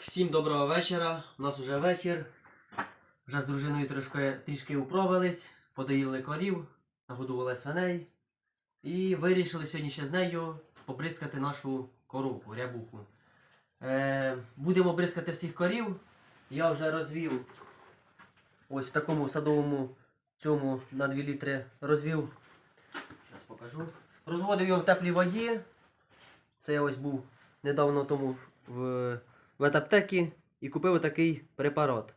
всім доброго вечора. У нас вже вечір. Вже з дружиною трошки, трішки управились, подоїли корів, нагодували свиней. І вирішили сьогодні ще з нею побризкати нашу коровку, рябуху. Е, будемо бризкати всіх корів. Я вже розвів ось в такому садовому цьому на 2 літри розвів. Зараз покажу. Розводив його в теплій воді. Це я ось був недавно тому в в етаптекі і купив такий препарат.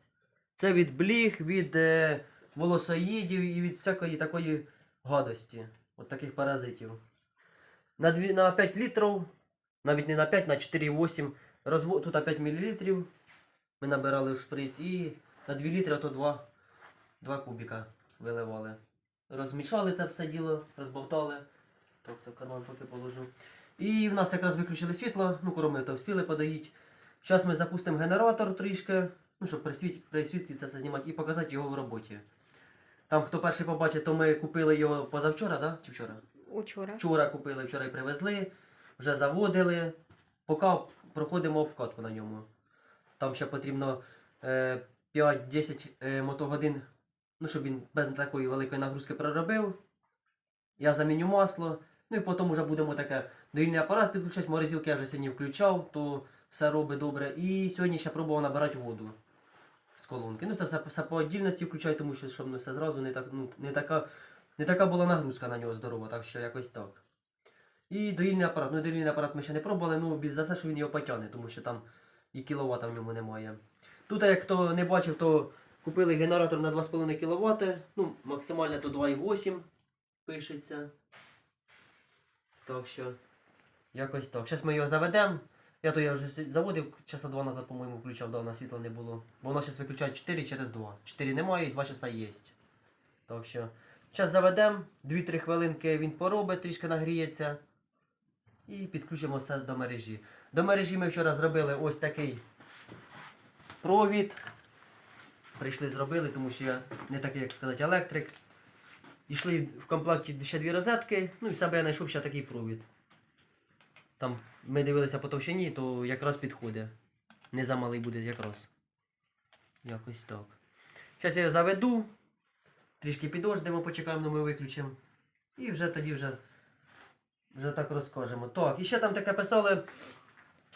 Це від бліг, від е, волосоїдів і від всякої такої гадості. От таких паразитів. На, дві, на 5 літрів, навіть не на 5, на 4,8. Розво... Тут 5 мл. Ми набирали в шприц і на 2 літри то 2, 2 кубіка виливали. Розмішали це все діло, розбовтали. Так, це в карман поки положу. І в нас якраз виключили світло, ну короми то вспіли подоїти. Зараз ми запустимо генератор трішки, ну, щоб при світлі, при світлі це все знімати і показати його в роботі. Там, хто перший побачить, то ми купили його позавчора, да? чи вчора? Учора. Вчора купили, вчора і привезли, вже заводили. Поки проходимо обкатку на ньому. Там ще потрібно е, 5-10 е, мотогодин, ну, щоб він без такої великої нагрузки проробив. Я заміню масло. Ну і потім вже будемо таке доїльний апарат підключати. Морозилки я вже сьогодні включав, то все робить добре. І сьогодні ще пробував набирати воду з колонки. Ну це все, все по отдільності включаю, тому що щоб не все зразу не, так, ну, не, така, не така була нагрузка на нього здорова, так що якось так. І доїльний апарат. Ну, доїльний апарат ми ще не пробували, ну за все, що він його потягне, тому що там і кіловата в ньому немає. Тут, як хто не бачив, то купили генератор на 2,5 кВт. Ну, максимально то 2,8 пишеться. Так що, якось так. Зараз ми його заведемо. Я то я вже заводив часа два назад, по-моєму, включав, давно світла не було. Бо воно зараз виключає 4 через 2. 4 немає і 2 часа є. Так що, зараз заведемо, 2-3 хвилинки він поробить, трішки нагріється. І підключимо все до мережі. До мережі ми вчора зробили ось такий провід. Прийшли, зробили, тому що я не такий, як сказати, електрик. Ішли в комплекті ще дві розетки, ну і себе я знайшов ще такий провід. Там ми дивилися по товщині, то якраз підходить. Не замалий буде якраз. Якось так. Зараз я його заведу. Трішки підождемо, почекаємо, ми виключимо. І вже тоді вже, вже так розкажемо. Так, і ще там таке писали,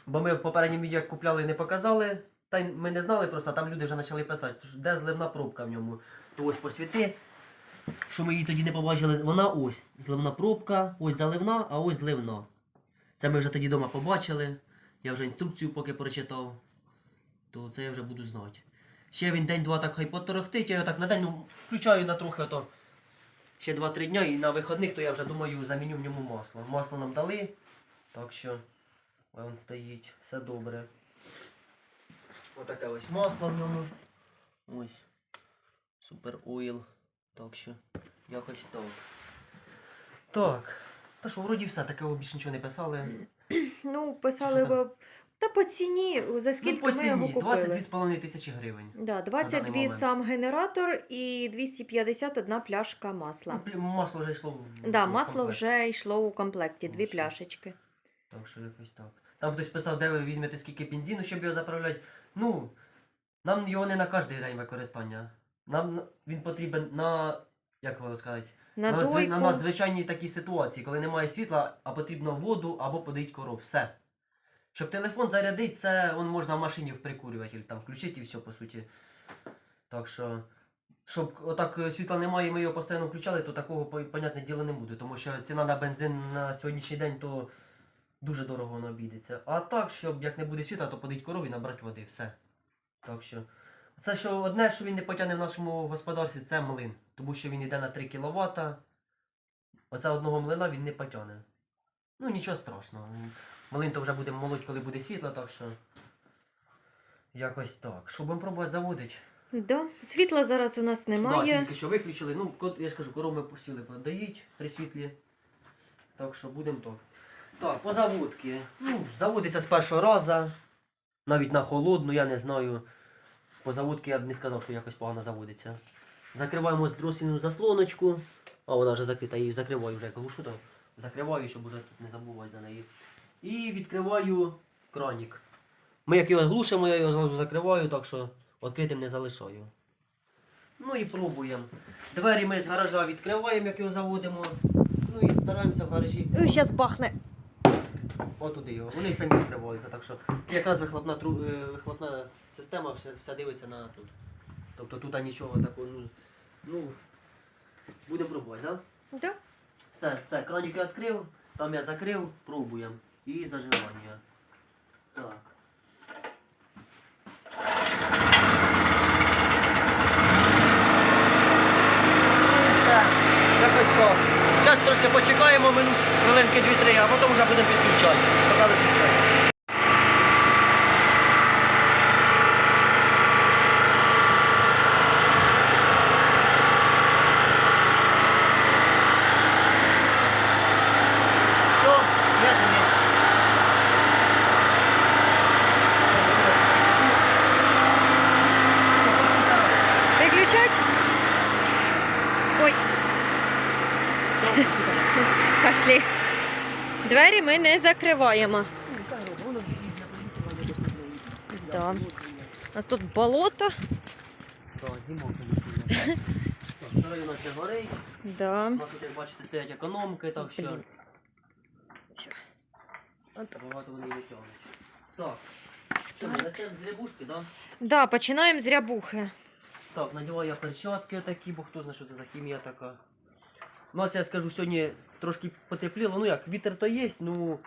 бо ми в попередньому відео купляли не показали. Та ми не знали просто, там люди вже почали писати, де зливна пробка в ньому. То ось посвіти. Що ми її тоді не побачили, вона ось зливна пробка, ось заливна, а ось зливна. Це ми вже тоді вдома побачили. Я вже інструкцію поки прочитав. То це я вже буду знати. Ще він день-два так хай поторохтить, я його так на день ну, включаю на трохи ото. Ще 2-3 дня і на виходних, то я вже думаю заміню в ньому масло. Масло нам дали. Так що він стоїть, все добре. Отаке ось масло в ньому. Ось. Супер ойл. Так що якось так. Так. Та що, вроді все, такого більше нічого не писали. Ну, Що писали там? б. Та по ціні, за скільки ну, по ми його ціні купили. 22,5 тисячі гривень. Да, даний 22 момент. сам генератор і 251 пляшка масла. Ну, плі- масло вже йшло в Да, в масло комплект. вже йшло у комплекті, дві Ну, що? пляшечки. Так що якось так. Там хтось писав, де ви візьмете скільки бензину, щоб його заправляти. Ну, нам його не на кожен день використання. Нам на- він потрібен на, як вам сказати, На на, дойку. на надзвичайній такій ситуації, коли немає світла, а потрібно воду або подоїть коров. Все. Щоб телефон зарядити, це он можна в машині в прикурюватель там включити і все, по суті. Так що, щоб отак е, світла немає, і ми його постійно включали, то такого по- понятне діло не буде. Тому що ціна на бензин на сьогоднішній день то дуже дорого воно обійдеться. А так, щоб як не буде світла, то подить корові і набрати води. Все. Так що. Це що одне, що він не потягне в нашому господарстві, це млин. Тому що він йде на 3 кВт. Оце одного млина він не потягне. Ну нічого страшного. Млин то вже буде молоть, коли буде світло, так що. Якось так. Що будемо пробувати заводити? Да. Світла зараз у нас Да, немає. тільки що виключили. Ну, я ж кажу, коров ми посіли подають при світлі. Так що будемо так. Так, по заводки. Ну, заводиться з першого разу. Навіть на холодну, я не знаю. По заводки я б не сказав, що якось погано заводиться. Закриваємо дросільну заслоночку. А вона вже закрита, я її закриваю вже, що то закриваю, щоб уже тут не забувати за неї. І відкриваю кранік. Ми як його глушимо, я його зразу закриваю, так що відкритим не залишаю. Ну і пробуємо. Двері ми з гаража відкриваємо, як його заводимо. Ну і стараємося в гаражі Зараз бахне. отуди його. Вони самі відкриваються, так що це якраз вихлопна, тру... е, вихлопна система все дивиться на тут. Тобто тут нічого такого. Ну, ну будемо пробувати, так? Да? Да. Все, все, краник я відкрив, там я закрив, пробуємо. І заживання. Так. Все, якось то. Зараз трошки почекаємо минут, хвилинки 2-3, а потім вже будемо підключати. Поки виключаємо. Ми не закриваємо. Да. У нас тут болото. Горить. Да. У нас тут, як бачите, стоять економки, так що багато вони витягнуть. Так. Що, ми несемо з рябушки, так? Да, починаємо з рябухи. Так, надіваю я перчатки такі, бо хто знає, що це за хімія така. У нас, я скажу, сьогодні трошки потепліло. Ну як, вітер то є, ну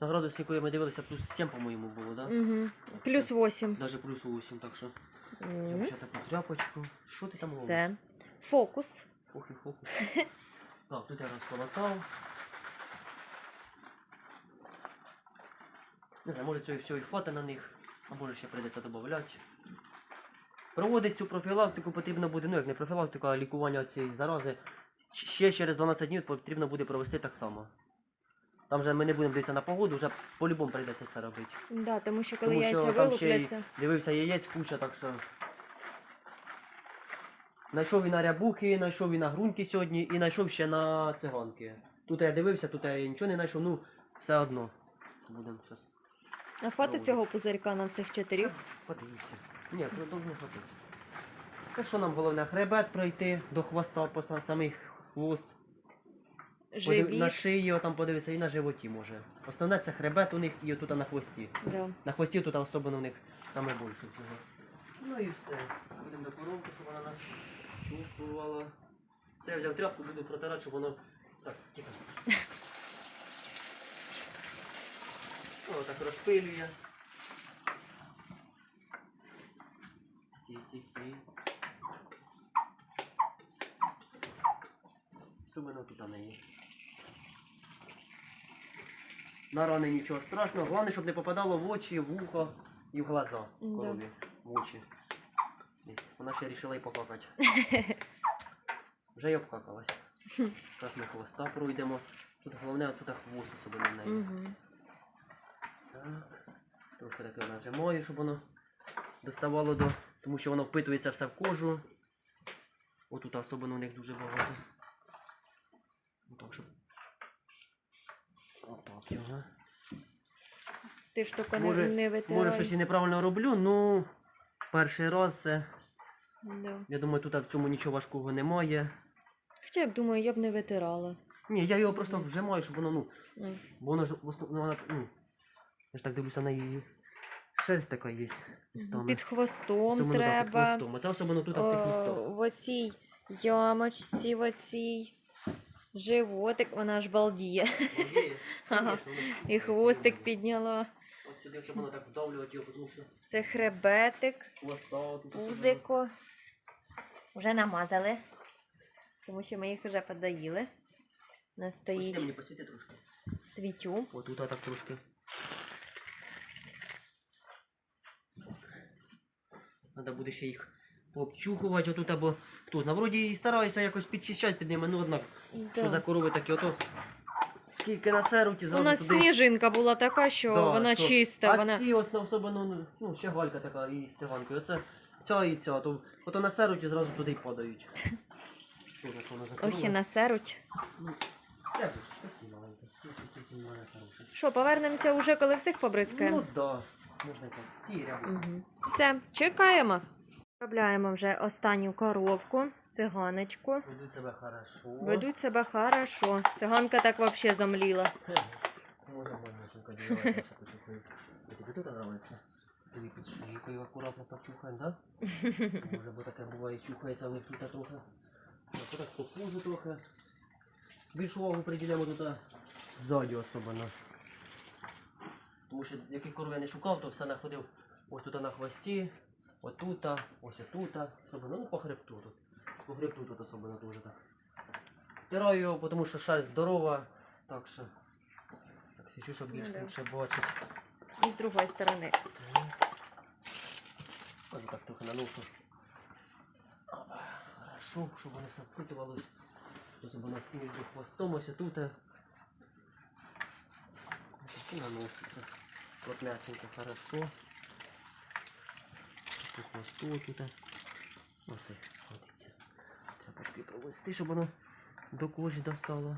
на градуснику ми дивилися, плюс 7, по-моєму, було, так? Да? Угу. Плюс 8. Даже плюс 8, так що. Взяв ще таку тряпочку. Що ти там робиш? Все. Фокус. Фохи, фокус. Так, тут я розколотав. Не знаю, може цього всього і фото на них, а може ще прийдеться додати. Проводити цю профілактику потрібно буде, ну як не профілактику, а лікування цієї зарази. Ще через 12 днів потрібно буде провести так само. Там же ми не будемо дивитися на погоду, вже по-любому прийдеться це робити. Да, тому що коли Тому яйця що там ще й вилупляться. дивився яєць куча, так що. Знайшов і на рябухи, знайшов і на грунки сьогодні, і знайшов ще на циганки. Тут я дивився, тут я нічого не знайшов, ну все одно. Будемо зараз. А хватить цього пузирька на всіх чотирьох? Подивіться. Ні, ну довго хватить. Та що нам головне, хребет пройти до хвоста, по са- самий хвост. Подив- Живіт. На шиї там подивитися і на животі може. Основне це хребет у них і отут на хвості. Да. На хвості тут особливо в них саме більше цього. Ну і все. Будемо до коровки, щоб вона нас чувствувала. Це я взяв тряпку, буду протирати, щоб воно. Так, тихо. О, так розпилює. Стій, стій, стій. Сумено тут в неї. На рани нічого страшного. Головне, щоб не попадало в очі, в ухо і в глаза корові. В очі. Вона ще вирішила і покакати. Вже й обкакалась. Зараз ми хвоста пройдемо. Тут головне тут хвост особливо в неї. Так. Трошки таке нажимаю, щоб воно доставало до. Тому що воно впитується все в кожу. Отут особливо у них дуже багато. Отак, щоб. Отак його. Ти ж тільки Може- не, не витирай. Може щось і неправильно роблю, ну перший раз це. Да. Я думаю, тут в цьому нічого важкого немає. Хоча я б думаю, я б не витирала. Ні, я його просто вжимаю, щоб воно, ну, Ну, бо воно ж в основному, вона, ну, я ж так дивлюся на її. Шерсть така є. містами. Під хвостом Особливо, да, під треба. хвостом. А це особливо тут в цих О, в оцій ямочці, в оцій животик, вона ж балдіє. Ага. І хвостик підняла. От сюди, щоб воно так вдавлювати його, тому що Це хребетик, хвоста тут. пузико. Вже намазали. Тому що ми їх вже подаїли. У нас стоїть мені посвіти трошки. світю. Отут так трошки. Треба буде ще їх пообчухувати отут, або хто знає. Вроді і стараюся якось підчищати під ними, ну однак, що за корови такі, ото скільки насеруть і У нас туди. сніжинка була така, що Да, вона що- чиста. А вона... ці особливо, ну, ну, ще галька така із циганкою. Оце ця і ця, то, ото насеруть і зразу туди й падають. Що за воно за Ох, корова? і насеруть. Це ж, ось ці маленькі. Ці, ці, ці, ці, маленькі, хороші. Що, повернемося вже, коли всіх побризкаємо? Ну да. Можна так. Стій, рядом. Угу. Все, чекаємо. Виробляємо вже останню коровку, циганочку. Ведуть себе хорошо. Ведуть себе хорошо. Циганка так взагалі замліла. Можна почухаю. Тобі тут подобається? Тобі під акуратно почухаємо, да? Може, бо таке буває, чухається, але тут трохи. Так, отак покузу трохи. Більшу увагу приділяємо туди ззаді особливо. Тому що яких коров я не шукав, то все знаходив ось тут на хвості, отута, ось отута, особливо, ну по хребту тут. По хребту тут особливо дуже так. Втираю його, тому що шерсть здорова, так що так свічу, щоб більш Ну лучше бачити. І з другої сторони. Ось так трохи наношу. Хорошо, щоб воно все впитувалось. Ось воно між хвостом ось тут. Ось і наноситься. Плотнятенько, хорошо. По хвосту тут. Ось ходиться. Треба трошки провести, щоб воно до кожі достало.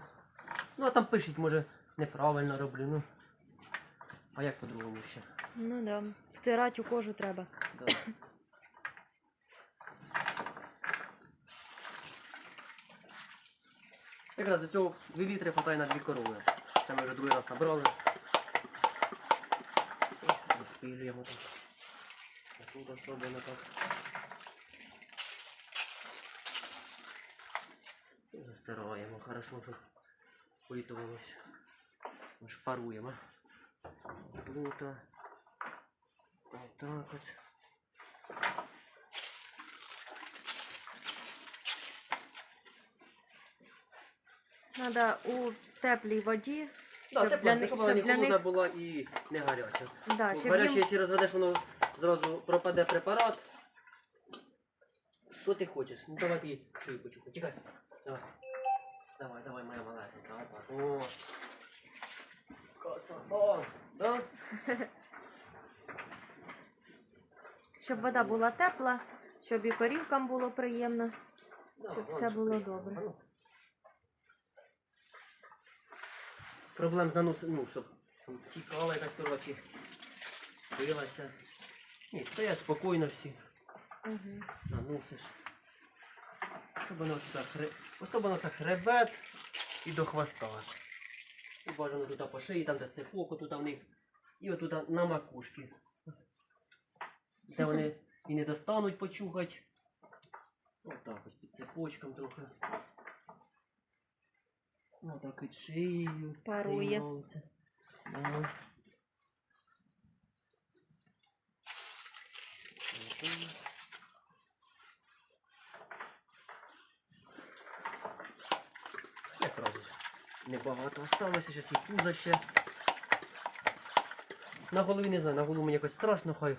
Ну а там пишіть, може неправильно роблю, ну. А як по-другому ще? Ну да. Втирати у кожу треба. Да. Якраз до цього 2 літри хватає на дві корови. Це ми вже другий раз набрали. Розпилюємо так. Тут особливо так. І застираємо, хорошо, щоб впитувалось. Шпаруємо. Тут. Отак от. Треба у теплій воді. Да, Щоб це для щоб вона щоб не для холодна них- була і не гаряча. Да, щоб Гаряче, якщо розведеш, воно зразу пропаде препарат. Що ти хочеш? Ну давай ти почухай. Тікай. Давай. Давай, давай, моя маленька. Опа. О. Красота. Да? щоб вода була тепла, щоб і корівкам було приємно. Да, Щоб все було приїхала. добре. А ну. Проблем з наносом, ну, щоб там тікала якась коротше. Билася. Ні, стоять спокійно всі. Угу. наносиш. Особливо так, хре... Особливо так хребет і до хвоста. І бажано тут по шиї, там де цепок, тут в них. І отут на макушки. Де вони і не достануть почухати. Отак ось під цепочком трохи. Отак під шиєю. Парує. приймається. Да. Отак. Як робиш? Небагато осталося, зараз і пузо ще. На голові не знаю, на голову мені якось страшно, хай.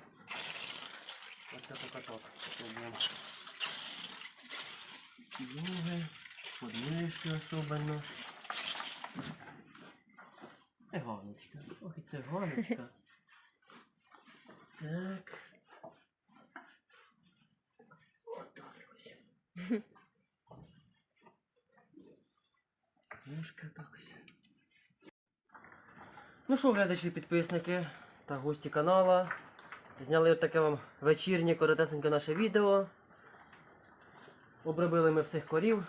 Оце поки так. Попробуємо. Ноги, подмишки особливо. Циганочка. Ох і циганочка. Так. Отак ось. Мишка так. Ну що, глядачі, підписники та гості канала. Зняли таке вам вечірнє коротесеньке наше відео. Обробили ми всіх корів.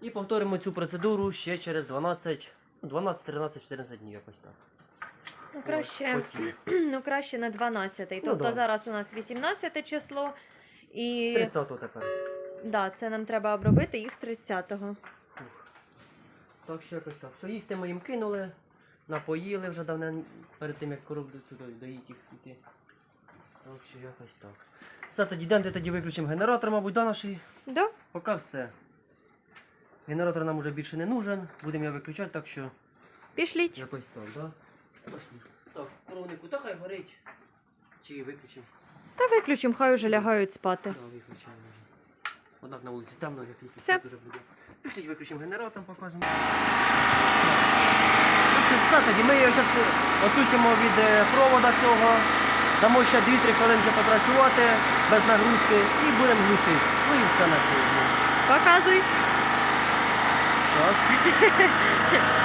І повторимо цю процедуру ще через 12, ну, 12, 13, 14 днів якось так. Ну, краще, хотів. ну, краще на 12. Тобто да. зараз у нас 18 число. І 30 тепер. да, це нам треба обробити їх 30-го. Так що якось так. Що їсти ми їм кинули, напоїли вже давно перед тим, як коров до- туди доїть їх йти. Так що якось так. Все, тоді йдемо, тоді виключимо генератор, мабуть, да, нашої. Да? Поки все. Генератор нам уже більше не нужен, будемо його виключати, так що Пішліть. якось так, да? Так, коровнику, та хай горить. Чи виключимо? Та виключимо, хай уже лягають спати. Однак на вулиці темно, як тільки Все. буде. Пішліть, виключимо генератор, покажемо. Ну що, все, тоді ми його зараз відключимо від е, провода цього. Дамо ще 2-3 хвилинки попрацювати без нагрузки і будемо глушити. Ну і все на сьогодні. Показуй. Щас.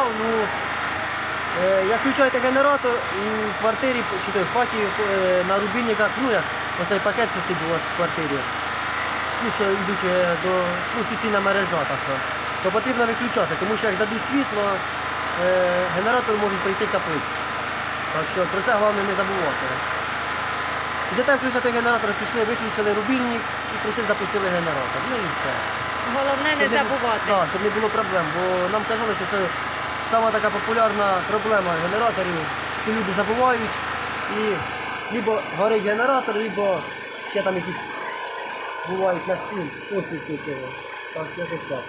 сказав, ну е, як включаєте генератор у квартирі чи то в хаті е, на рубільниках, ну як оцей пакет, що стоїть у в квартирі, ну що йдуть е, до ну, суцільна мережа, так що, то потрібно виключати, тому що як дадуть світло, генератор може прийти капить. Так що про це головне не забувати. Йдете включати генератор, пішли, виключили рубільник і прийшли, запустили генератор. Ну і все. Головне не забувати. Так, щоб не було проблем, бо нам казали, що це сама така популярна проблема генераторів, що люди забувають і либо горить генератор, либо ще там якісь бувають на стін, послідки цього. Так, все так.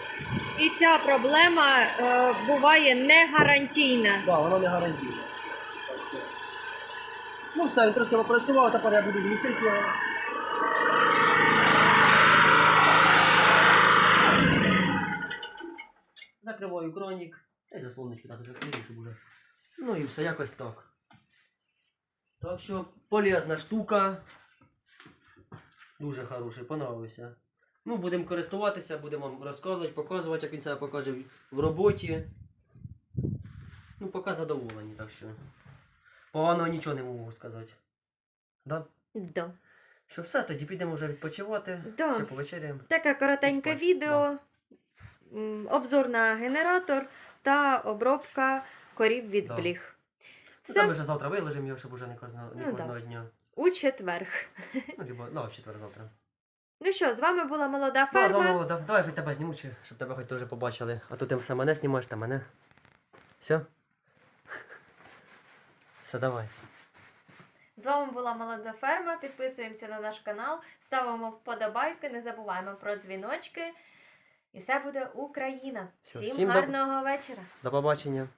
І ця проблема е, буває не гарантійна. Так, воно не гарантує. Так що. Ну все, він трошки попрацював, тепер я буду глушити його. Закриваю кронік. Та й заслоночку так закрию, щоб буде. Ну і все, якось так. Так що полезна штука. Дуже хороший, понравився. Ну, будемо користуватися, будемо вам розказувати, показувати, як він себе покаже в роботі. Ну, поки задоволені, так що. Поганого нічого не можу сказати. Да? Да. Що все, тоді підемо вже відпочивати. Да. Ще повечеряємо. Таке коротеньке відео, м, обзор на генератор та обробка корів від Да. бліг. Це Все ми вже завтра виложимо його, щоб уже не кожного, не Ну, да. кожного дня. у четверг. Ну, либо, ну, в четвер завтра. Ну що, з вами була молода Ну, а з вами ферма. було, да- давай хоч тебе зніму, чи- щоб тебе хоч теж побачили. А то ти все мене знімаєш, та мене. Все? Все, давай. З вами була молода ферма. Підписуємося на наш канал, ставимо вподобайки, не забуваємо про дзвіночки. І все буде Україна. Всім всім гарного гарного вечора! До побачення.